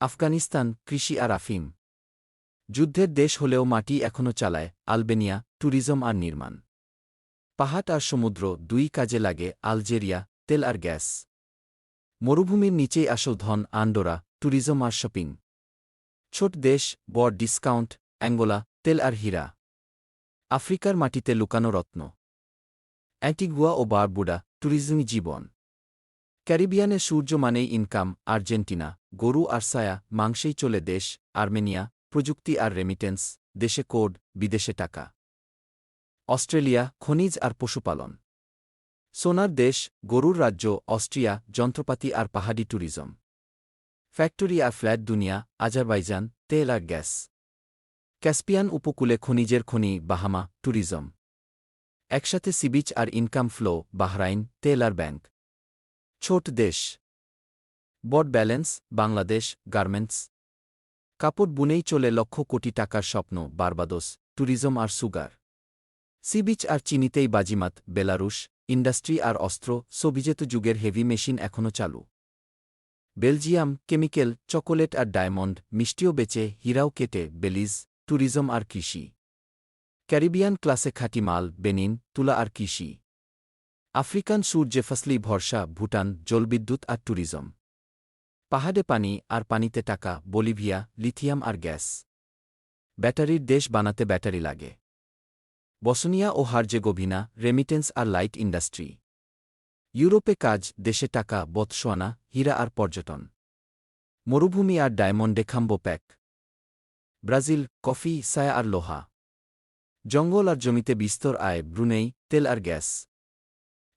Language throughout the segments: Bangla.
আফগানিস্তান, কৃষি আর আফিম। যুদ্ধের দেশ হলেও মাটি এখনও চালায়, আলবেনিয়া, ট্যুরিজম আর নির্মাণ। পাহাড় আর সমুদ্র দুই কাজে লাগে, আলজেরিয়া, তেল আর গ্যাস। মরুভূমির নিচেই আসল ধন, আন্ডোরা, ট্যুরিজম আর শপিং। ছোট দেশ, বড় ডিসকাউন্ট, অ্যাঙ্গোলা, তেল আর হীরা। আফ্রিকার মাটিতে লুকানো রত্ন। অ্যান্টিগুয়া ও বারবুডা ট্যুরিজম জীবন। ক্যারিবিয়ানে সূর্য মানেই ইনকাম, আর্জেন্টিনা, গরু আর সায়া মাংসেই চলে দেশ, আর্মেনিয়া, প্রযুক্তি আর রেমিটেন্স দেশে কোড, বিদেশে টাকা। অস্ট্রেলিয়া, খনিজ আর পশুপালন। সোনার দেশ, গরুর রাজ্য, অস্ট্রিয়া, যন্ত্রপাতি আর পাহাড়ি ট্যুরিজম ফ্যাক্টরি আর ফ্ল্যাট দুনিয়া, আজারবাইজান, তেল আর গ্যাস। ক্যাসপিয়ান উপকূলে খনিজের খনি, বাহামা ট্যুরিজম একসাথে সিবিচ আর ইনকাম ফ্লো, বাহরাইন, তেল আর ব্যাংক। ছোট দেশ। বড ব্যালেন্স, বাংলাদেশ, গার্মেন্টস। কাপড় বুনেই চলে লক্ষ কোটি টাকার স্বপ্ন বারবাদোস ট্যুরিজম আর সুগার। সিবিচ আর চিনিতেই বাজিমাত, বেলারুশ, ইন্ডাস্ট্রি আর অস্ত্র সোভিজেত যুগের হেভি মেশিন এখনও চালু। বেলজিয়াম, কেমিক্যাল, চকোলেট আর ডায়মন্ড, মিষ্টিও বেচে, হীরাও কেটে, বেলিজ, ট্যুরিজম আর কৃষি। ক্যারিবিয়ান ক্লাসে খাঁটি মাল, বেনিন, তুলা আর কৃষি। আফ্রিকান সূর্যে ফসলি ভরসা, ভুটান, জলবিদ্যুৎ আর ট্যুরিজম। পাহাড়ে পানি আর পানিতে টাকা, বলিভিয়া, লিথিয়াম আর গ্যাস। ব্যাটারির দেশ বানাতে ব্যাটারি লাগে। বসনিয়া ও হার্জেগোভিনা রেমিটেন্স আর লাইট ইন্ডাস্ট্রি ইউরোপে কাজ, দেশে টাকা বৎসোয়ানা হীরা আর পর্যটন। মরুভূমি আর ডায়মন্ডে খাম্বো প্যাক। ব্রাজিল, কফি সায়া আর লোহা। জঙ্গল আর জমিতে বিস্তর আয়, ব্রুনেই, তেল আর গ্যাস।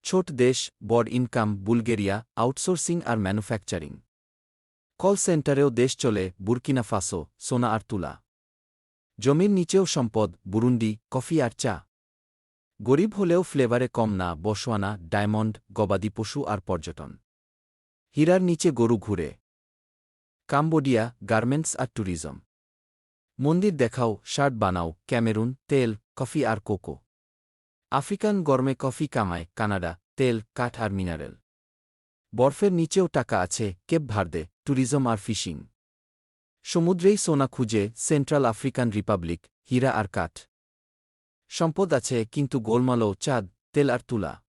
ছোট দেশ, বড় ইনকাম, বুলগেরিয়া, আউটসোর্সিং আর ম্যানুফ্যাকচারিং। কল সেন্টারেও দেশ চলে বুরকিনা ফাসো, সোনা আর তুলা। জমির নিচেও সম্পদ, বুরুন্ডি, কফি আর চা। গরিব হলেও ফ্লেভারে কম না বসোয়ানা ডায়মন্ড, গবাদি পশু আর পর্যটন। হীরার নিচে গরু ঘুরে। কাম্বোডিয়া, গার্মেন্টস আর ট্যুরিজম। মন্দির দেখাও, শার্ট বানাও, ক্যামেরুন, তেল, কফি আর কোকো। আফ্রিকান গরমে কফি কামায়, কানাডা, তেল, কাঠ আর মিনারেল। বরফের নিচেও টাকা আছে, কেপ ভার্দে ট্যুরিজম আর ফিশিং। সমুদ্রেই সোনা খুঁজে, সেন্ট্রাল আফ্রিকান রিপাবলিক, হীরা আর কাঠ। সম্পদ আছে, কিন্তু গোলমালও, চাঁদ, তেল আর তুলা।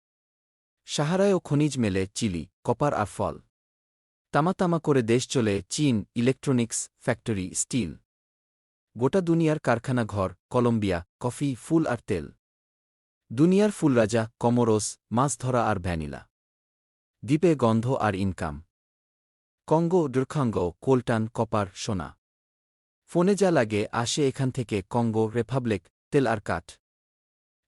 সাহারায়ও খনিজ মেলে, চিলি, কপার আর ফল। তামা তামা করে দেশ চলে, চীন, ইলেকট্রনিক্স, ফ্যাক্টরি, স্টিল। গোটা দুনিয়ার কারখানা ঘর, কলম্বিয়া, কফি, ফুল আর তেল। দুনিয়ার ফুলরাজা, কমোরোস মাছ ধরা আর ভ্যানিলা। দ্বীপে গন্ধ আর ইনকাম। কঙ্গো দুর্খাঙ্গ কোলটান, কপার, সোনা। ফোনে যা লাগে, আসে এখান থেকে কঙ্গো, রিপাবলিক, তেল আর কাঠ।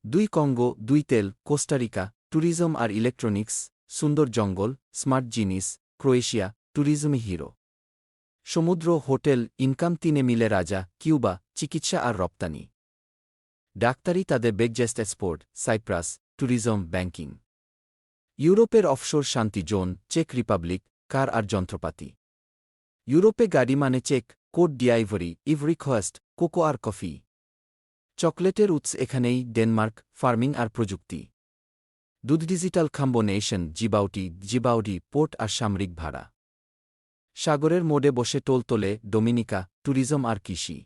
দুই কঙ্গো, দুই তেল, কোস্টারিকা, ট্যুরিজম আর ইলেকট্রনিক্স, সুন্দর জঙ্গল, স্মার্ট জিনিস, ক্রোয়েশিয়া, ট্যুরিজমে হিরো। সমুদ্র, হোটেল, ইনকাম তিনে মিলে রাজা, কিউবা, চিকিৎসা আর রপ্তানি। ডাক্তারি তাদের biggest export, Cyprus, tourism, banking. ইউরোপের অফশোর শান্তি জোন, চেক রিপাবলিক, কার আর যন্ত্রপাতি। ইউরোপে গাড়ি মানে check Côte d'Ivoire Ivory Coast, cocoa আর কফি। চকলেটের উৎস এখানেই, ডেনমার্ক, ফার্মিং আর প্রযুক্তি। দুধ ডিজিটাল খাম্বোনেশন, জিবাউটি, জিবাউডি, পোর্ট আর সামরিক ভাড়া। সাগরের মোডে বসে টোল তোলে, ডোমিনিকা, ট্যুরিজম আর কৃষি।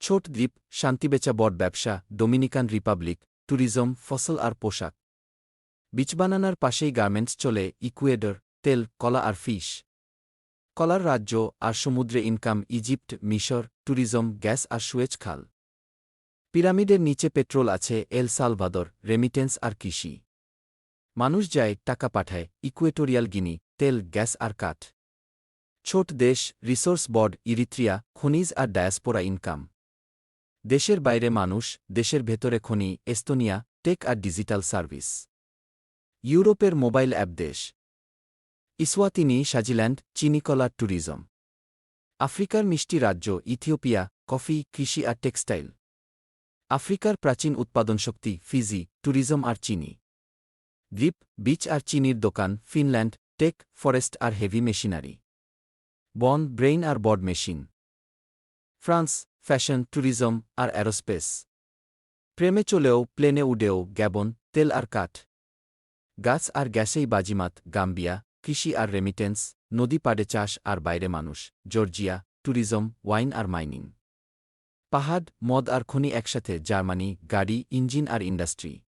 ছোট দ্বীপ, শান্তিবেচা বট ব্যবসা, ডোমিনিকান রিপাবলিক, ট্যুরিজম, ফসল আর পোশাক। বিচবানানার পাশেই গার্মেন্টস চলে, ইকুয়েডর, তেল, কলা আর ফিশ। কলার রাজ্য আর সমুদ্রে ইনকাম, ইজিপ্ট, মিশর, ট্যুরিজম, গ্যাস আর সুয়েজ খাল। পিরামিডের নিচে পেট্রোল আছে, এল সালভাদর, রেমিটেন্স আর কৃষি। মানুষ যায়, টাকা পাঠায়, ইকুয়েটোরিয়াল গিনি, তেল, গ্যাস আর কাঠ। ছোট দেশ, রিসোর্স বর্ড ইরিত্রিয়া, খনিজ আর ডায়াসপোরা ইনকাম। দেশের বাইরে মানুষ, দেশের ভেতরে খনি, এস্তোনিয়া, টেক আর ডিজিটাল সার্ভিস। ইউরোপের মোবাইল অ্যাপ দেশ। ইসওয়াতিনি, সাজিল্যান্ড চিনিকলা ট্যুরিজম। আফ্রিকার মিষ্টি রাজ্য, ইথিওপিয়া, কফি, কৃষি আর টেক্সটাইল। আফ্রিকার প্রাচীন উৎপাদনশক্তি, ফিজি, ট্যুরিজম আর চিনি। দ্বীপ বিচ আর চিনির দোকান, ফিনল্যান্ড, টেক, ফরেস্ট আর হেভি মেশিনারি। বন, ব্রেইন আর বড মেশিন। ফ্রান্স ফ্যাশন, ট্যুরিজম আর অ্যারোস্পেস। প্রেমে চলেও প্লেনে উডেও গ্যাবন, তেল আর কাঠ। গাছ আর গ্যাসেই বাজিমাত গাম্বিয়া, কৃষি আর রেমিটেন্স, নদী পাড়ে চাষ আর বাইরে মানুষ, জর্জিয়া, ট্যুরিজম, ওয়াইন আর মাইনিং। পাহাড়, মদ আর খনি একসাথে জার্মানি, গাড়ি, ইঞ্জিন আর ইন্ডাস্ট্রি।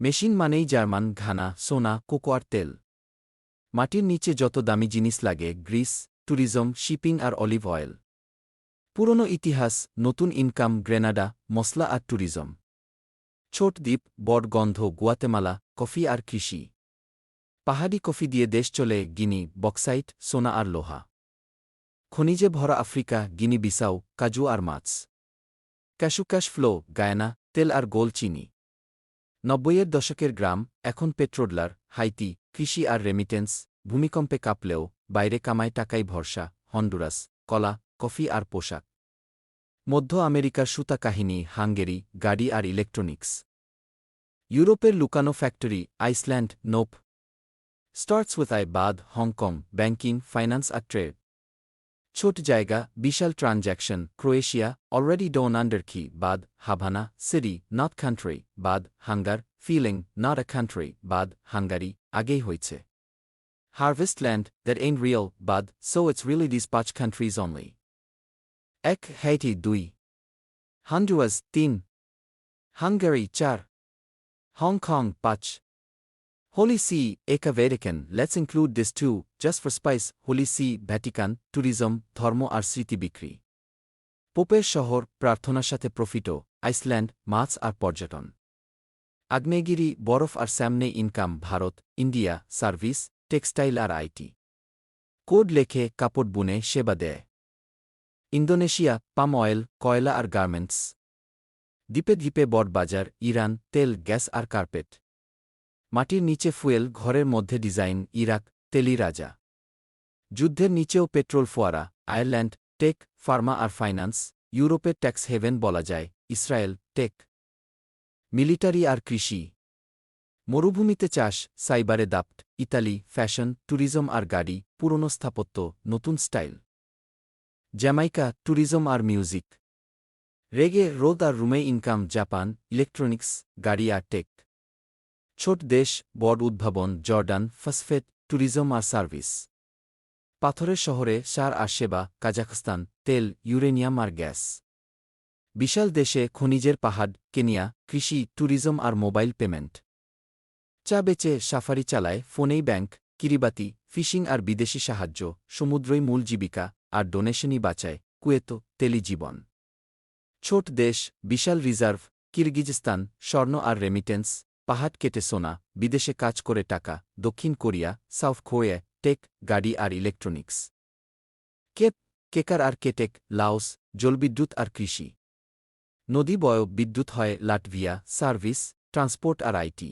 মেশিন মানেই জার্মান, ঘানা, সোনা, কোকো আর তেল। মাটির নিচে যত দামি জিনিস লাগে, গ্রিস, ট্যুরিজম, শিপিং আর অলিভ অয়েল। পুরনো ইতিহাস, নতুন ইনকাম, গ্রেনাডা মশলা আর ট্যুরিজম। ছোট দ্বীপ, বড় গন্ধ, গুয়াতেমালা, কফি আর কৃষি। পাহাড়ি কফি দিয়ে দেশ চলে গিনি, বক্সাইট, সোনা আর লোহা। খনিজে ভরা আফ্রিকা, গিনি বিসাও কাজু আর মাছ। ক্যাশুক্যাশ ফ্লো, গায়না, তেল আর গোল চিনি। নব্বইয়ের দশকের গ্রাম, এখন পেট্রোডলার, হাইতি, কৃষি আর রেমিটেন্স, ভূমিকম্পে কাঁপলেও, বাইরে কামায় টাকাই ভরসা, হন্ডুরাস, কলা কফি আর পোশাক। মধ্য আমেরিকার সুতা কাহিনী, হাঙ্গেরি, গাড়ি আর ইলেকট্রনিক্স। ইউরোপের লুকানো factory, Iceland, nope. Starts with I বাদ, হংকং, ব্যাংকিং, ফাইন্যান্স আর ট্রেড। ছোট জায়গা, বিশাল transaction, Croatia, already done under কি, বাদ, হাভানা, সিটি নট কান্ট্রি, বাদ, hunger, feeling, not a country, বাদ, হাঙ্গারি, আগেই হয়েছে। Harvest land that ain't real, বাদ, সো ইটস রিয়েলি দিস পাঁচ কান্ট্রিজ অনলি। এক হেইটি দুই। হান্ডুয়াজ তিন। হাঙ্গারি চার। হংকং পাঁচ। Holy See, Eka Vatican, let's include this too, just for spice, Holy See, Vatican, tourism, ধর্ম আর স্মৃতি বিক্রি। পোপের শহর প্রার্থনার সাথে প্রফিটো আইসল্যান্ড মাছ আর পর্যটন। আগ্নেয়গিরি বরফ আর স্যামনে income Bharat India service textile R IT. Code লেখে কাপড় বুনে সেবা দেয়। ইন্দোনেশিয়া, পাম অয়েল, কয়লা আর গার্মেন্টস। দ্বীপে দ্বীপে বটবাজার, ইরান, তেল, গ্যাস আর কার্পেট। মাটির নিচে ফুয়েল, ঘরের মধ্যে ডিজাইন, ইরাক, তেলি রাজা। যুদ্ধের নিচেও পেট্রোল ফোয়ারা, আয়ারল্যান্ড, টেক, ফার্মা আর ফাইন্যান্স ইউরোপের ট্যাক্স হেভেন বলা যায়, ইসরায়েল, টেক। মিলিটারি আর কৃষি। মরুভূমিতে চাষ, সাইবারে দাপ্ট ইতালি, ফ্যাশন, ট্যুরিজম আর গাড়ি, পুরনো স্থাপত্য, নতুন স্টাইল। জ্যামাইকা ট্যুরিজম আর মিউজিক রেগে রোদ আর রুমে ইনকাম জাপান ইলেকট্রনিক্স গাড়ি আর টেক ছোট দেশ বড় উদ্ভাবন জর্ডান ফসফেট ট্যুরিজম আর সার্ভিস পাথরের শহরে সার আর সেবা কাজাখস্তান তেল ইউরেনিয়াম আর গ্যাস বিশাল দেশে খনিজের পাহাড় কেনিয়া কৃষি ট্যুরিজম আর মোবাইল পেমেন্ট চা বেচে, সাফারি চালায়, ফোনেই ব্যাংক কিরিবাতি ফিশিং আর বিদেশি সাহায্য, সমুদ্রই মূল জীবিকা আর ডোনেশনই বাঁচায় কুয়েতো তেলিজীবন ছোট দেশ, বিশাল রিজার্ভ, কিরগিজস্তান, স্বর্ণ আর রেমিটেন্স, পাহাড় কেটে সোনা, বিদেশে কাজ করে টাকা, দক্ষিণ কোরিয়া, সাউথ কোরিয়া, টেক, গাড়ি আর ইলেকট্রনিক্স। কেপ, কেকার আর কেটেক, লাওস, জলবিদ্যুৎ আর কৃষি। নদী বয় বিদ্যুৎ হয় লাটভিয়া, সার্ভিস, ট্রান্সপোর্ট আর আইটি।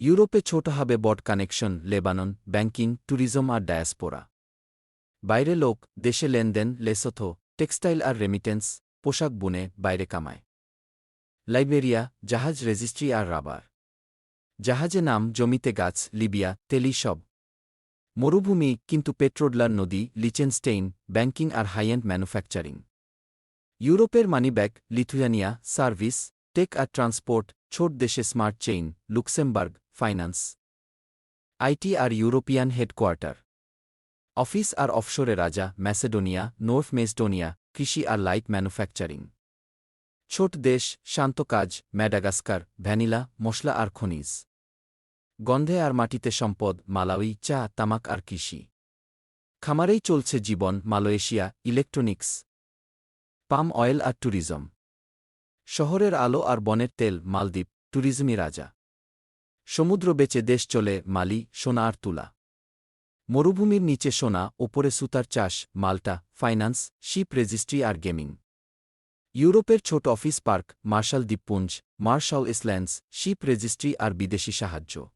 ইউরোপে ছোট হবে বড কানেকশন, লেবানন, ব্যাংকিং, ট্যুরিজম আর ডায়াসপোরা। বাইরে লোক, দেশে লেনদেন, লেসোথো, টেক্সটাইল আর রেমিটেন্স, পোশাক বুনে, বাইরে কামায়। লাইবেরিয়া, জাহাজ রেজিস্ট্রি আর রাবার। জাহাজে নাম, জমিতে গাছ, লিবিয়া, তেলি সব। মরুভূমি, কিন্তু পেট্রোডলার নদী, লিচেনস্টেইন, ব্যাংকিং আর হাইয়েন্ড ম্যানুফ্যাকচারিং। ইউরোপের money bag, Lithuania, service, tech আর ট্রান্সপোর্ট, ছোট দেশে smart chain, Luxembourg, finance. IT R European headquarter. Office আর অফশোরে রাজা, ম্যাসেডোনিয়া, নর্থ মেসডোনিয়া, কৃষি আর লাইট ম্যানুফ্যাকচারিং। ছোট দেশ, শান্ত কাজ, ম্যাডাগাস্কার, ভ্যানিলা, মশলা আর খনিজ। গন্ধে আর মাটিতে সম্পদ, মালাউই, চা, তামাক আর কৃষি। খামারেই চলছে জীবন, মালয়েশিয়া, ইলেকট্রনিক্স। পাম অয়েল আর ট্যুরিজম। শহরের আলো আর বনের তেল, মালদ্বীপ, ট্যুরিজমই রাজা। সমুদ্র বেচে দেশ চলে, মালি, সোনা আর তুলা। মরুভূমির নিচে সোনা, ওপরে সুতার চাষ, মাল্টা, ফাইন্যান্স, শিপ রেজিস্ট্রি আর গেমিং। ইউরোপের ছোট অফিস পার্ক, মার্শাল দ্বীপপুঞ্জ, মার্শাল ইসল্যান্ডস শিপ রেজিস্ট্রি আর বিদেশি সাহায্য।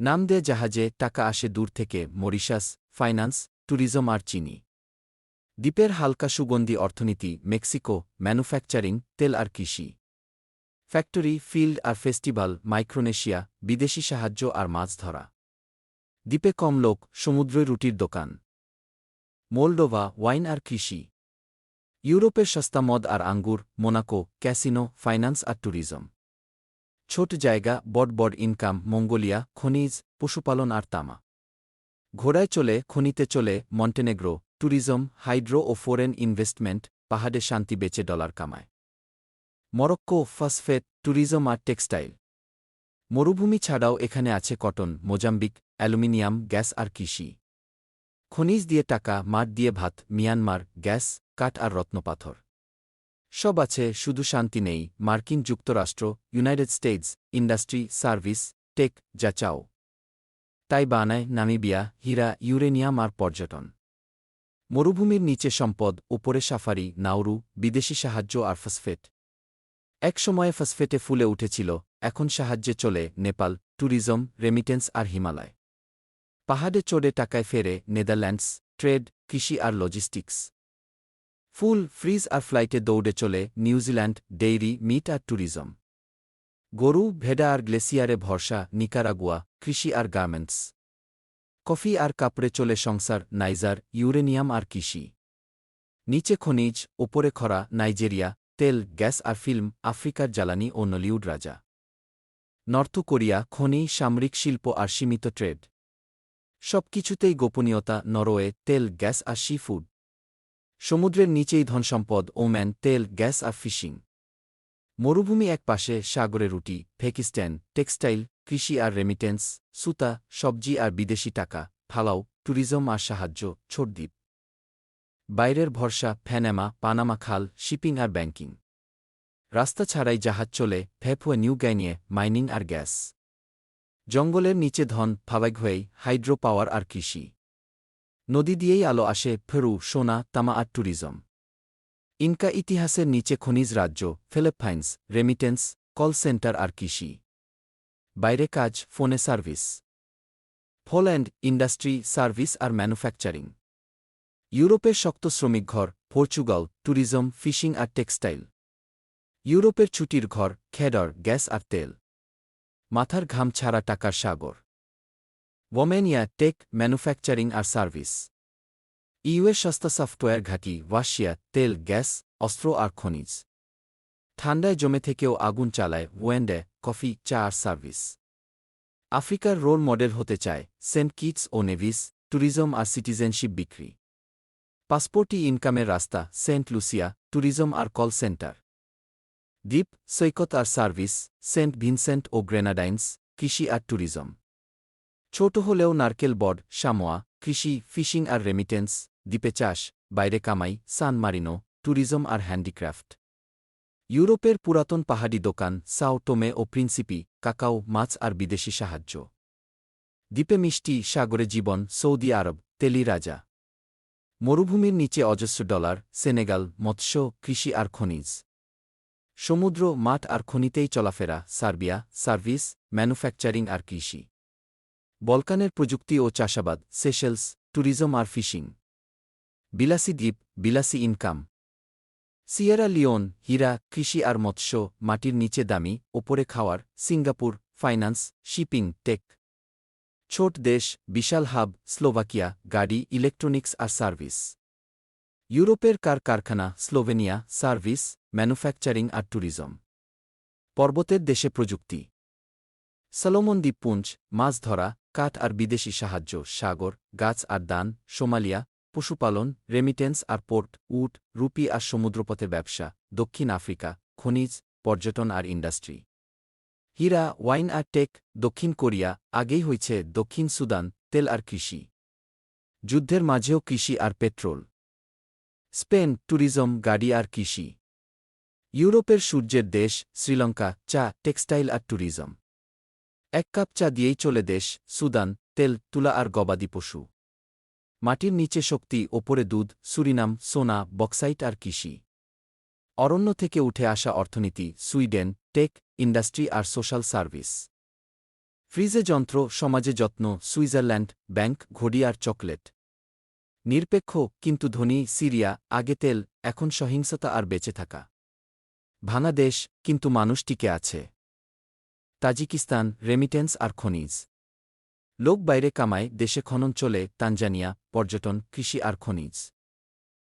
নাম দেয় জাহাজে টাকা আসে দূর থেকে মরিশাস, ফাইন্যান্স, ট্যুরিজম আর চিনি। দ্বীপের হালকা সুগন্ধি অর্থনীতি, মেক্সিকো, ম্যানুফ্যাকচারিং, তেল আর কৃষি। ফ্যাক্টরি, ফিল্ড আর ফেস্টিভ্যাল মাইক্রোনেশিয়া, বিদেশি সাহায্য আর মাছ ধরা। দ্বীপে কম লোক সমুদ্রই রুটির দোকান। মোল্ডোভা ওয়াইন আর কৃষি। ইউরোপের সস্তা মদ আর আঙ্গুর, মোনাকো, ক্যাসিনো, ফাইন্যান্স আর ট্যুরিজম। ছোট জায়গা বড় বড় ইনকাম, মঙ্গোলিয়া, খনিজ, পশুপালন আর তামা। ঘোড়ায় চলে, খনিতে চলে, মন্টেনেগ্রো, ট্যুরিজম, হাইড্রো ও ফরেন ইনভেস্টমেন্ট, পাহাড়ে শান্তি বেচে ডলার কামায়। মরক্কো, ফসফেট, ট্যুরিজম আর টেক্সটাইল। মরুভূমি ছাড়াও এখানে আছে কটন, মোজাম্বিক অ্যালুমিনিয়াম, গ্যাস আর কৃষি। খনিজ দিয়ে টাকা, মাঠ দিয়ে ভাত, মিয়ানমার, গ্যাস, কাঠ আর রত্নপাথর। সব আছে, শুধু শান্তি নেই, মার্কিন যুক্তরাষ্ট্র, United States, industry, service, tech, যা চাও। তাই বানায় নামিবিয়া, হীরা, ইউরেনিয়াম আর পর্যটন। মরুভূমির নিচে সম্পদ ওপরে সাফারি নাউরু বিদেশি সাহায্য আর ফসফেট। এক সময়ে ফসফেটে ফুলে উঠেছিল, এখন সাহায্যে চলে, নেপাল, ট্যুরিজম, রেমিটেন্স আর হিমালয়। পাহাড়ে চড়ে টাকায় ফেরে নেদারল্যান্ডস, ট্রেড, কৃষি আর লজিস্টিক্স ফুল, ফ্রিজ আর ফ্লাইটে দৌড়ে চলে নিউজিল্যান্ড ডেইরি, মিট আর ট্যুরিজম। গরু, ভেডা আর গ্লেসিয়ারে ভরসা, নিকারাগুয়া, কৃষি আর গার্মেন্টস। কফি আর কাপড়ে চলে সংসার, নাইজার, ইউরেনিয়াম আর কৃষি। নিচে খনিজ, ওপরে খরা, নাইজেরিয়া, তেল, গ্যাস আর ফিল্ম, আফ্রিকার জ্বালানি ও নলিউড রাজা। নর্থ কোরিয়া খনি, সামরিক শিল্প আর সীমিত ট্রেড। সব কিছুতেই গোপনীয়তা, নরওয়ে, তেল, গ্যাস আর সি ফুড। সমুদ্রের নিচেই ধনসম্পদ, ওম্যান, তেল, গ্যাস আর ফিশিং। মরুভূমি এক পাশে, সাগরে রুটি ফেকিস্ট্যান টেক্সটাইল, কৃষি আর রেমিটেন্স, সুতা, সবজি আর বিদেশি টাকা, ফালাও, ট্যুরিজম আর সাহায্য, ছোটদ্বীপ। বাইরের ভরসা ফ্যানেমা পানামা খাল, শিপিং আর ব্যাংকিং। রাস্তা ছাড়াই জাহাজ চলে ফেফুয়ে নিউ গাইনিয়ে, মাইনিং আর গ্যাস। জঙ্গলের নিচে ধন ফাওয়াইঘুয়েই হাইড্রো পাওয়ার আর কৃষি। নদী দিয়েই আলো আসে ফেরু সোনা, তামা আর ট্যুরিজম। ইনকা ইতিহাসের নিচে খনিজ রাজ্য, ফিলিপাইন্স, রেমিটেন্স, কল সেন্টার আর কৃষি। বাইরে কাজ, ফোনে সার্ভিস। পোল্যান্ড, ইন্ডাস্ট্রি, সার্ভিস আর ম্যানুফ্যাকচারিং। ইউরোপের শক্ত শ্রমিক ঘর পর্চুগাল ট্যুরিজম, ফিশিং আর টেক্সটাইল। ইউরোপের ছুটির ঘর, খেডর, গ্যাস আর তেল। মাথার ঘাম ছাড়া টাকার সাগর। ওমেনিয়া টেক ম্যানুফ্যাকচারিং আর সার্ভিস ইউএ সস্তা সফটওয়্যার ঘাঁটি ওয়াশিয়া তেল, গ্যাস, অস্ত্র আর খনিজ। ঠান্ডায় জমে থেকেও আগুন চালায় ওয়েন্ডে কফি, চা আর সার্ভিস। আফ্রিকার রোল মডেল হতে চায়, সেন্ট কিটস ও নেভিস, ট্যুরিজম আর সিটিজেনশিপ বিক্রি। পাসপোর্টই ইনকামের রাস্তা, সেন্ট লুসিয়া, ট্যুরিজম আর কল সেন্টার। দ্বীপ, সৈকত আর সার্ভিস, সেন্ট ভিনসেন্ট ও গ্রেনাডাইন্স, কৃষি আর ট্যুরিজম। ছোট হলেও নারকেল বড, সামোয়া, কৃষি, ফিশিং আর রেমিটেন্স, দ্বীপে চাষ, বাইরে কামাই, সান মারিনো, ট্যুরিজম আর হ্যান্ডিক্রাফট। ইউরোপের পুরাতন পাহাড়ি দোকান, সাও টোমে ও প্রিন্সিপি, কাকাও, মাছ আর বিদেশি সাহায্য। দ্বীপে মিষ্টি, সাগরে জীবন, সৌদি আরব, তেলি রাজা। মরুভূমির নিচে অজস্র ডলার, সেনেগাল, মৎস্য, কৃষি আর খনিজ। সমুদ্র, মাঠ আর খনিতেই চলাফেরা, সার্বিয়া, সার্ভিস, ম্যানুফ্যাকচারিং আর কৃষি। বলকানের প্রযুক্তি ও চাষাবাদ, সেশেলস, ট্যুরিজম আর ফিশিং। বিলাসী দ্বীপ, বিলাসী ইনকাম। সিয়েরা লিওন, হীরা, কৃষি আর মৎস্য, মাটির নিচে দামি, ওপরে খাওয়ার, সিঙ্গাপুর, ফাইন্যান্স, শিপিং, টেক। ছোট দেশ, বিশাল হাব, স্লোভাকিয়া, গাড়ি, ইলেকট্রনিক্স আর সার্ভিস। ইউরোপের কার কারখানা, স্লোভেনিয়া, সার্ভিস, ম্যানুফ্যাকচারিং আর ট্যুরিজম। পর্বতের দেশে প্রযুক্তি। সলোমন দ্বীপপুঞ্জ মাছ ধরা, কাঠ আর বিদেশি সাহায্য, সাগর, গাছ আর দান, সোমালিয়া, পশুপালন, রেমিটেন্স আর পোর্ট, উট, রুপি আর সমুদ্রপথে ব্যবসা, দক্ষিণ আফ্রিকা, খনিজ, পর্যটন আর ইন্ডাস্ট্রি। হীরা, ওয়াইন আর টেক, দক্ষিণ কোরিয়া, আগেই হয়েছে দক্ষিণ সুদান, তেল আর কৃষি। যুদ্ধের মাঝেও কৃষি আর পেট্রোল। স্পেন, ট্যুরিজম, গাড়ি আর কৃষি। ইউরোপের সূর্যের দেশ, শ্রীলঙ্কা, চা, টেক্সটাইল আর ট্যুরিজম। এক কাপ চা দিয়েই চলে দেশ, সুদান, তেল, তুলা আর গবাদি পশু। মাটির নিচে শক্তি, ওপরে দুধ, সুরিনাম, সোনা, বক্সাইট আর কৃষি। অরণ্য থেকে উঠে আসা অর্থনীতি, সুইডেন, টেক, ইন্ডাস্ট্রি আর সোশ্যাল সার্ভিস। ফ্রিজে যন্ত্র, সমাজে যত্ন, সুইজারল্যান্ড, ব্যাংক, ঘড়ি আর চকলেট। নিরপেক্ষ, কিন্তু ধনী, সিরিয়া, আগে তেল, এখন সহিংসতা আর বেঁচে থাকা। ভাঙা দেশ, কিন্তু মানুষ টিকে আছে। তাজিকিস্তান রেমিটেন্স আর খনিজ। লোক বাইরে কামায়, দেশে খনন চলে, তানজানিয়া, পর্যটন, কৃষি আর খনিজ।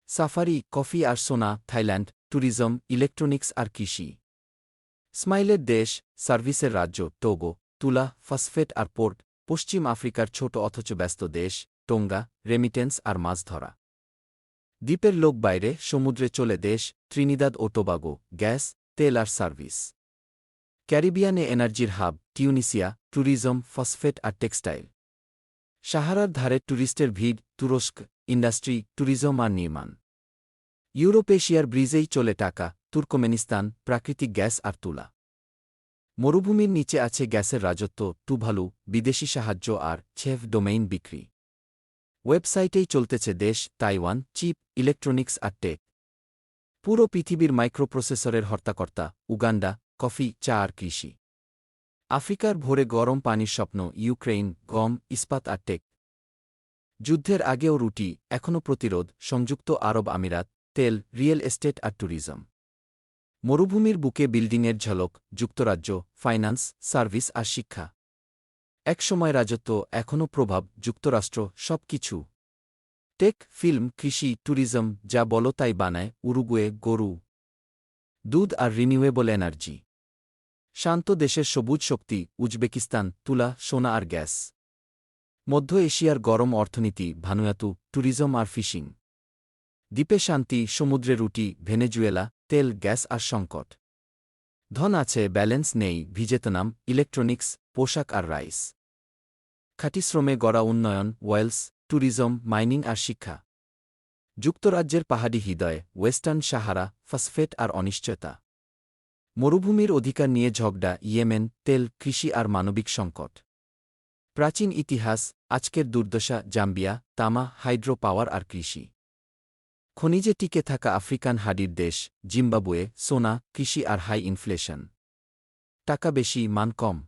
সাফারি, কফি আর সোনা, থাইল্যান্ড, ট্যুরিজম, ইলেকট্রনিক্স আর কৃষি। স্মাইলের দেশ, সার্ভিসের রাজ্য, টোগো, তুলা, ফসফেট আর পোর্ট, পশ্চিম আফ্রিকার ছোট অথচ ব্যস্ত দেশ। টোঙ্গা, রেমিটেন্স আর মাছ ধরা। দ্বীপের লোক বাইরে, সমুদ্রে চলে দেশ, ত্রিনিদাদ ও টোবাগো, গ্যাস, তেল আর সার্ভিস। ক্যারিবিয়ানে এনার্জির হাব, টিউনিসিয়া, ট্যুরিজম, ফসফেট আর টেক্সটাইল। সাহারার ধারে ট্যুরিস্টের ভিড়, তুরস্ক, ইন্ডাস্ট্রি, ট্যুরিজম আর নির্মাণ। ইউরোপ এশিয়ার ব্রিজেই চলে টাকা, তুর্কমেনিস্তান, প্রাকৃতিক গ্যাস আর তুলা। মরুভূমির নিচে আছে গ্যাসের রাজত্ব, টুভালু, বিদেশি সাহায্য আর ছেভ ডোমেইন বিক্রি। ওয়েবসাইটেই চলতেছে দেশ, তাইওয়ান, চিপ, ইলেকট্রনিক্স আর টেক। পুরো পৃথিবীর মাইক্রোপ্রসেসরের হর্তাকর্তা, উগান্ডা, কফি, চা আর কৃষি। আফ্রিকার ভোরে গরম পানির স্বপ্ন, ইউক্রেইন, গম, ইস্পাত আর টেক। যুদ্ধের আগেও রুটি, এখনও প্রতিরোধ, সংযুক্ত আরব আমিরাত, তেল, রিয়েল এস্টেট আর ট্যুরিজম। মরুভূমির বুকে বিল্ডিংয়ের ঝলক, যুক্তরাজ্য, ফাইন্যান্স, সার্ভিস আর শিক্ষা। একসময় রাজত্ব, এখনও প্রভাব, যুক্তরাষ্ট্র সব কিছু টেক, ফিল্ম, কৃষি, ট্যুরিজম, যা বলো তাই বানায়, উরুগুয়ে, গরু। দুধ আর রিনিউয়েবল এনার্জি। শান্ত দেশের সবুজ শক্তি, উজবেকিস্তান, তুলা, সোনা আর গ্যাস। মধ্য এশিয়ার গরম অর্থনীতি, ভানুয়াতু, ট্যুরিজম আর ফিশিং। দ্বীপে শান্তি, সমুদ্রে রুটি, ভেনেজুয়েলা, তেল, গ্যাস আর সংকট। ধন আছে, ব্যালেন্স নেই ভিজেতনাম ইলেকট্রনিক্স পোশাক আর রাইস। খাঁটি শ্রমে গড়া উন্নয়ন, ওয়েলস, ট্যুরিজম, মাইনিং আর শিক্ষা। যুক্তরাজ্যের পাহাড়ি হৃদয় ওয়েস্টার্ন সাহারা, ফসফেট আর অনিশ্চয়তা। মরুভূমির অধিকার নিয়ে ঝগড়া, ইয়েমেন, তেল, কৃষি আর মানবিক সংকট। প্রাচীন ইতিহাস, আজকের দুর্দশা, জাম্বিয়া, তামা, হাইড্রো পাওয়ার আর কৃষি। খনিজে টিকে থাকা আফ্রিকান হাডির দেশ, জিম্বাবুয়ে, সোনা, কৃষি আর হাই ইনফ্লেশন। টাকা বেশি, মান কম।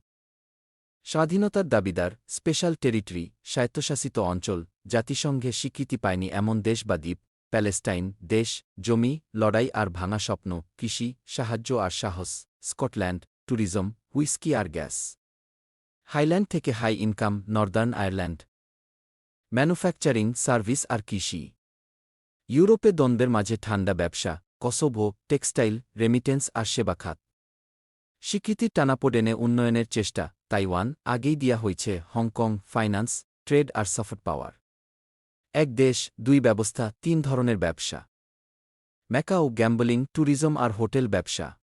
স্বাধীনতার দাবিদার, স্পেশাল টেরিটরি, স্বায়ত্তশাসিত অঞ্চল, জাতিসংঘে স্বীকৃতি পায়নি এমন দেশ বা দ্বীপ, প্যালেস্টাইন, দেশ, জমি, লড়াই আর ভাঙা স্বপ্ন, কৃষি, সাহায্য আর সাহস, স্কটল্যান্ড, ট্যুরিজম, হুইস্কি আর গ্যাস। হাইল্যান্ড থেকে high income, Northern Ireland. Manufacturing, service আর কৃষি। ইউরোপে দ্বন্দ্বের মাঝে ঠান্ডা ব্যবসা, কসোভো, টেক্সটাইল, রেমিটেন্স আর সেবা খাত। স্বীকৃতির টানাপোডেনে উন্নয়নের চেষ্টা, তাইওয়ান, আগেই দিয়া হয়েছে হংকং ফাইন্যান্স, ট্রেড আর সফট পাওয়ার। এক দেশ, দুই ব্যবস্থা, তিন ধরনের ব্যবসা। ম্যাকাও গ্যাম্বলিং, ট্যুরিজম আর হোটেল ব্যবসা।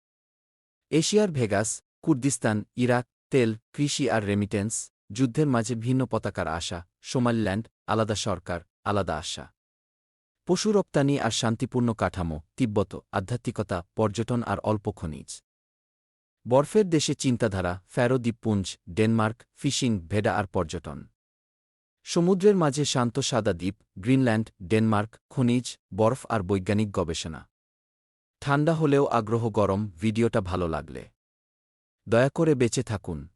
এশিয়ার ভেগাস, কুর্দিস্তান, ইরাক, তেল, কৃষি আর রেমিটেন্স, যুদ্ধের মাঝে ভিন্ন পতাকার আশা, সোমালিল্যান্ড, আলাদা সরকার, আলাদা আশা। পশু রপ্তানি আর শান্তিপূর্ণ কাঠামো, তিব্বত, আধ্যাত্মিকতা, পর্যটন আর অল্প খনিজ। বরফের দেশে চিন্তাধারা ফ্যারো দ্বীপপুঞ্জ ডেনমার্ক, ফিশিং, ভেডা আর পর্যটন। সমুদ্রের মাঝে শান্ত সাদা দ্বীপ, গ্রিনল্যান্ড, ডেনমার্ক, খনিজ, বরফ আর বৈজ্ঞানিক গবেষণা। ঠান্ডা হলেও আগ্রহ গরম, ভিডিওটা ভালো লাগলে। দয়া করে বেঁচে থাকুন।